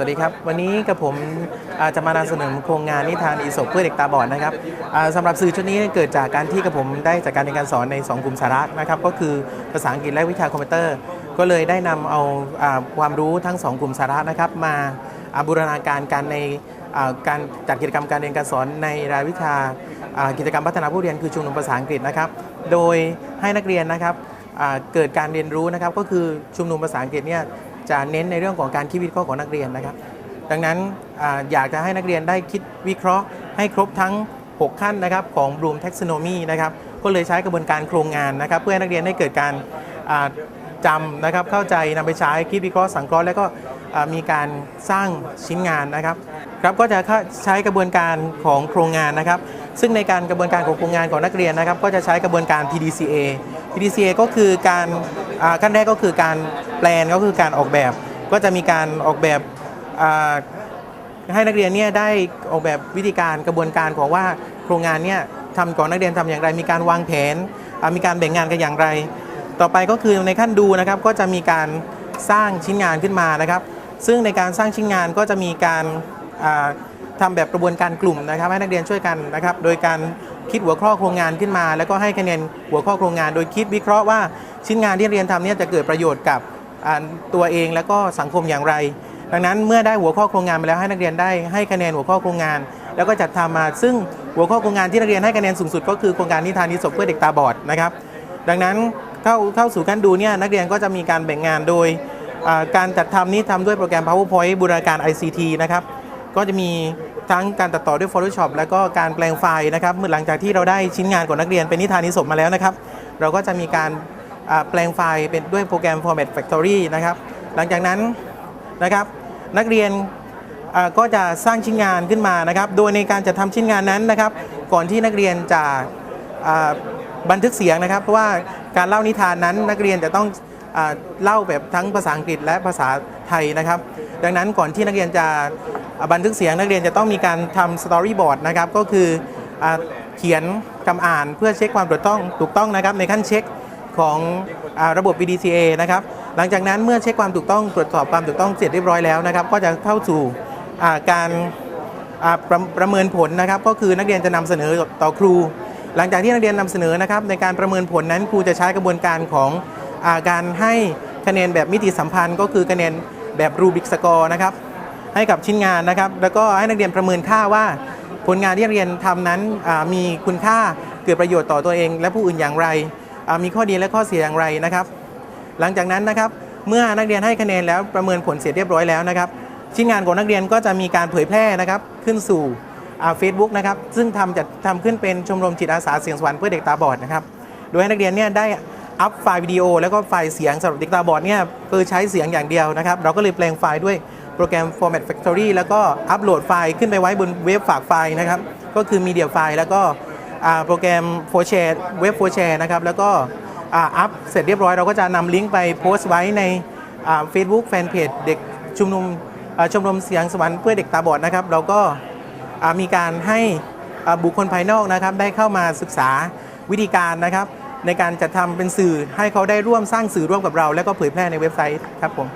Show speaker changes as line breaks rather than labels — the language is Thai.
วัสดีครับ วันนี้กับผมจะมานำเสนอโครงงานนิทานอีสปเพื่อเด็กตาบอดนะครับสำหรับสื่อชุดนี้เกิดจากการที่กับผมได้จากการเรียนการสอนใน 2 กลุ่มสาระนะครับ ก็คือภาษาอังกฤษและวิชาคอมพิวเตอร์ ก็เลยได้นำเอาความรู้ทั้ง 2 กลุ่มสาระนะครับมาบูรณาการกันในการจัดกิจกรรมการเรียนการสอนในรายวิชากิจกรรมพัฒนาผู้เรียนคือชุมนุมภาษาอังกฤษนะครับ โดยให้นักเรียนนะครับเกิดการเรียนรู้นะครับก็คือชุมนุมภาษาอังกฤษเนี่ย จะเน้นในเรื่องของการคิดวิเคราะห์ของนักเรียนนะครับ ดังนั้นออยากจะให้นักเรียนได้คิดวิเคราะห์ ให้ครบทั้ง 6 ขั้นนะครับของ Bloom Taxonomy นะครับก็เลยใช้กระบวนการโครงงานนะครับ เพื่อให้นักเรียนได้เกิดการจำนะครับเข้าใจนำไปใช้คิดวิเคราะห์สังเคราะห์แล้วก็มีการสร้างชิ้นงานนะครับครับก็จะใช้กระบวนการของโครงงานนะครับ ซึ่งในการกระบวนการของโครงงานของนักเรียนนะครับ ก็จะใช้กระบวนการ PDCA PDCA ก็คือการขั้นแรกก็คือการแปลนก็คือการออกแบบ ก็จะมีการออกแบบให้นักเรียนเนี่ยได้ออกแบบวิธีการกระบวนการของว่าโครงงานเนี่ยทำก่อนนักเรียนทำอย่างไร มีการวางแผน มีการแบ่งงานกันอย่างไร ต่อไปก็คือในขั้นดูนะครับก็จะมีการสร้างชิ้นงานขึ้นมานะครับ ซึ่งในการสร้างชิ้นงานก็จะมีการอ่าทำแบบกระบวนการกลุ่มนะครับ ให้นักเรียนช่วยกันนะครับ โดยการ คิดหัวข้อโครงงานขึ้นมา แล้วก็ให้คะแนนหัวข้อโครงงาน โดยคิดวิเคราะห์ว่าชิ้นงานที่เรียนทำเนี่ยจะเกิดประโยชน์กับตัวเองแล้วก็สังคมอย่างไร ดังนั้นเมื่อได้หัวข้อโครงงานไปแล้วให้นักเรียนได้ให้คะแนนหัวข้อโครงงาน แล้วก็จัดทำมา ซึ่งหัวข้อโครงงานที่นักเรียนให้คะแนนสูงสุด ก็คือโครงการนิทานนิสบเพื่อเด็กตาบอดนะครับ ดังนั้นเข้าเข้าสู่ขั้นดูเนี่ยนักเรียนก็จะมีการแบ่งงานโดยการจัดทำนี้ทำด้วยโปรแกรม PowerPoint บูรณาการ ICT นะครับก็จะมี ทั้งการตัดต่อด้วย Photoshop แล้วก็การแปลงไฟล์นะครับเมื่อหลังจากที่เราได้ชิ้นงานของนักเรียนเป็นนิทานนิสบมาแล้วนะครับ เราก็จะมีการแปลงไฟล์เป็นด้วยโปรแกรม Format Factory นะครับ หลังจากนั้นนะครับนักเรียนก็จะสร้างชิ้นงานขึ้นมานะครับ โดยในการจัดทำชิ้นงานนั้นนะครับ ก่อนที่นักเรียนจะบันทึกเสียงนะครับเพราะว่าการเล่านิทานนั้นนักเรียนจะต้องอเล่าแบบทั้งภาษาอังกฤษและภาษาไทยนะครับ ดังนั้นก่อนที่นักเรียนจะ บันทึกเสียงนักเรียนจะต้องมีการทำสตอรี่บอร์ดนะครับก็คืออเขียนคำอ่านเพื่อเช็คความถูกต้องถูกต้องนะครับในขั้นเช็คของอระบบ BDCA นะครับหลังจากนั้นเมื่อเช็คความถูกต้องตรวจสอบความถูกต้องเสร็จเรียบร้อยแล้วนะครับก็จะเข้าสู่การประประเมินผลนะครับก็คือนักเรียนจะนำเสนอต่อครู หลังจากที่นักเรียนนำเสนอนะครับในการประเมินผลนั้นครูจะใช้กระบวนการของอาการให้คะแนนแบบมิติสัมพันธ์ ก็คือคะแนนแบบรูบิกสกอร์นะครับ ให้กับชิ้นงานนะครับ แล้วก็ให้นักเรียนประเมินค่าว่า ผลงานที่นักเรียนทำนั้นมีคุณค่าเกิดประโยชน์ต่อตัวเอง และผู้อื่นอย่างไร มีข้อดีและข้อเสียอย่างไรนะครับ หลังจากนั้นนะครับเมื่อนักเรียนให้คะแนนแล้วประเมินผลเสร็จเรียบร้อยแล้วนะครับ ชิ้นงานของนักเรียนก็จะมีการเผยแพร่นะครับขึ้นสู่เฟซบุ๊กนะครับซึ่งทำจัดทำขึ้นเป็นชมรมจิตอาสาเสียงสวรรค์เพื่อเด็กตาบอดนะครับโดยให้นักเรียนเนี่ยได้อัพไฟล์วิดีโอแล้วก็ไฟล์เสียงสำหรับเด็กตาบอดเนี่ยเพื่อใช้เสียงอย่างเดียวนะครับ เราก็เลยแปลงไฟล์ด้วย โปรแกรม Format Factory แล้วก็อัปโหลดไฟล์ขึ้นไปไว้บนเว็บฝากไฟล์นะครับ ก็คือมีเดียไฟล์แล้วก็โปรแกรมโฟแชร์เว็บโฟแชร์นะครับ แล้วก็อัพเสร็จเรียบร้อยเราก็จะนำลิงก์ไปโพสต์ไว้ในเฟซบุ๊กแฟนเพจเด็กชุมนุมชมรมเสียงสวรรค์เพื่อเด็กตาบอดนะครับ เราก็มีการให้บุคคลภายนอกนะครับ ได้เข้ามาศึกษาวิธีการนะครับ ในการจัดทำเป็นสื่อให้เขาได้ร่วมสร้างสื่อร่วมกับเรา แล้วก็เผยแพร่ในเว็บไซต์ครับผม